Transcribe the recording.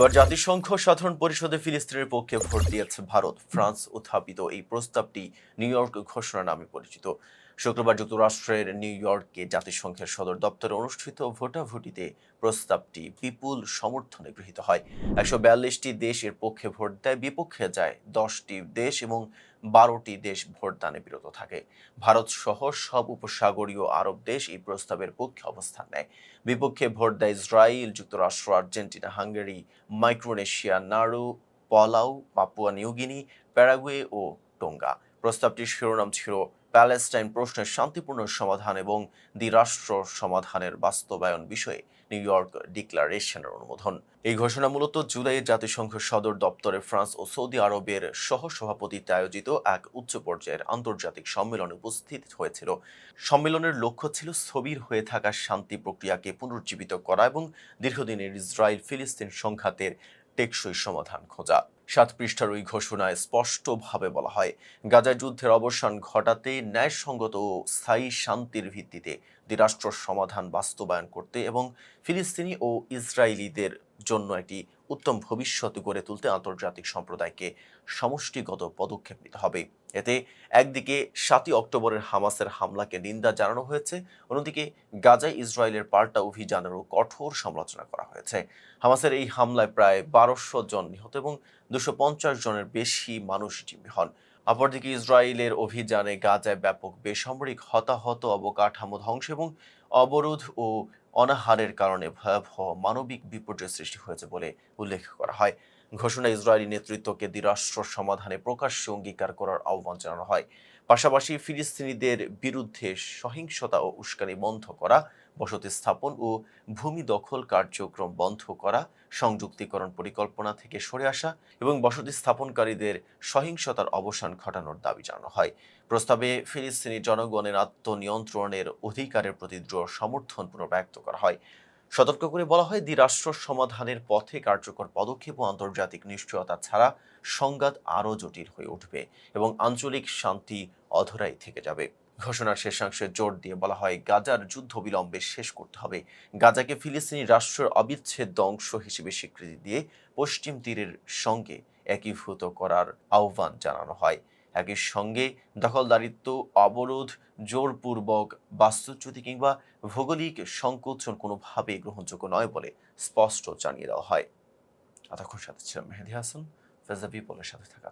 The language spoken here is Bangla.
এবার জাতিসংঘ সাধারণ পরিষদে ফিলিস্তিনের পক্ষে ভোট দিয়েছে ভারত। ফ্রান্স উত্থাপিত এই প্রস্তাবটি নিউ ইয়র্ক ঘোষণা নামে পরিচিত। শুক্রবার যুক্তরাষ্ট্রের নিউ ইয়র্কে জাতিসংঘের সদর দপ্তরে অনুষ্ঠিত ভোটাভুটিতে প্রস্তাবটি বিপুল সমর্থনে গৃহীত হয়। একশো বিয়াল্লিশটি দেশ এর পক্ষে ভোট দেয়, বিপক্ষে যায় দশটি দেশ এবং বারোটি দেশ ভোটদানে বিরত থাকে। ভারত সহ সব উপসাগরীয় আরব দেশ এই প্রস্তাবের পক্ষে অবস্থান নেয়। বিপক্ষে ভোট দেয় ইসরায়েল যুক্তরাষ্ট্র, Argentina, Hungary, Micronesia Nauru Palau Papua New Guinea Paraguay ও টোঙ্গা। প্রস্তাবটির শিরোনাম ছিল প্যালেস্টাইন প্রশ্নের শান্তিপূর্ণ সমাধান এবং দ্বিরাষ্ট্র সমাধানের বাস্তবায়ন বিষয়ে নিউ ইয়র্ক ডিক্লারেশনের অনুমোদন। এই ঘোষণা মূলত জুলাইয়ে জাতিসংঘ সদর দপ্তরে ফ্রান্স ও সৌদি আরবের সহ সভাপতিত্বে আয়োজিত এক উচ্চ পর্যায়ের আন্তর্জাতিক সম্মেলনে উপস্থিত হয়েছিল। সম্মেলনের লক্ষ্য ছিল স্থবির হয়ে থাকা শান্তি প্রক্রিয়াকে পুনরুজ্জীবিত করা এবং দীর্ঘদিনের ইসরায়েল ফিলিস্তিন সংঘাতের টেকসই সমাধান খোঁজা। সাত পৃষ্ঠার ওই ঘোষণায় স্পষ্টভাবে বলা হয় গাজা যুদ্ধের অবসান ঘটাতে ন্যায়সঙ্গত ও স্থায়ী শান্তির ভিত্তিতে দ্বিরাষ্ট্র সমাধান বাস্তবায়ন করতে এবং ফিলিস্তিনি ও ইসরায়েলিদের জন্য একটি উত্তম ভবিষ্যৎ গড়ে তুলতে আন্তর্জাতিক সম্প্রদায়কে সমষ্টিগত পদক্ষেপ নিতে হবে। এতে একদিকে সাতই অক্টোবরের হামাসের হামলাকে নিন্দা জানানো হয়েছে, অন্যদিকে গাজায় ইসরায়েলের পাল্টা অভিযানেরও কঠোর সমালোচনা করা হয়েছে। হামাসের এই হামলায় প্রায় বারোশো জন নিহত এবং দুশো জনের বেশি মানুষ জিম্মি হন। অপরদিকে ইসরায়েলের অভিযানে গাজায় ব্যাপক বেসামরিক হতাহত, অবকাঠামো ধ্বংস এবং অবরোধ ও অনাহারের কারণে ভয়াবহ মানবিক বিপর্যয় সৃষ্টি হয়েছে বলে উল্লেখ করা হয়। ঘোষণা ইসরায়েলি নেতৃত্বকে দ্বিরাষ্ট্র সমাধানে প্রকাশ্যে অঙ্গীকার করার আহ্বান জানানো হয়। পাশাপাশি ফিলিস্তিনিদের বিরুদ্ধে সহিংসতা ও উস্কানি বন্ধ করা, বসতি স্থাপন ও ভূমি দখল কার্যক্রম বন্ধ করা, সংযুক্তিকরণ পরিকল্পনা থেকে সরে আসা এবং বসতি স্থাপনকারীদের সহিংসতার অবসান ঘটানোর দাবি জানানো হয়। প্রস্তাবে ফিলিস্তিনি জনগণের আত্মনিয়ন্ত্রণের অধিকারের প্রতি দৃঢ় সমর্থন পুনর্ব্যক্ত করা হয়। সতর্ক করে বলা হয় দ্বিরাষ্ট্র সমাধানের পথে কার্যকর পদক্ষেপ ও আন্তর্জাতিক নিশ্চয়তা ছাড়া সংঘাত আরও জটিল হয়ে উঠবে এবং আঞ্চলিক শান্তি অধরাই থেকে যাবে। ঘোষণার শেষাংশে জোর দিয়ে বলা হয়, গাজার যুদ্ধ বিলম্বে শেষ করতে হবে। গাজাকে ফিলিস্তিনি রাষ্ট্রের অবিচ্ছেদ্য অংশ হিসেবে স্বীকৃতি দিয়ে পশ্চিম তীরের সঙ্গে একীভূত করার আহ্বান জানানো হয়। একই সঙ্গে দখলদারিত্ব, অবরোধ, জোরপূর্বক বাস্তুচ্যুতি কিংবা ভৌগোলিক সংকোচন কোনোভাবে গ্রহণযোগ্য নয় বলে স্পষ্ট জানিয়ে দেওয়া হয়। এতক্ষণ সাথে ছিলাম মেহেদি হাসান ফেজাবি পলের সাথে থাকা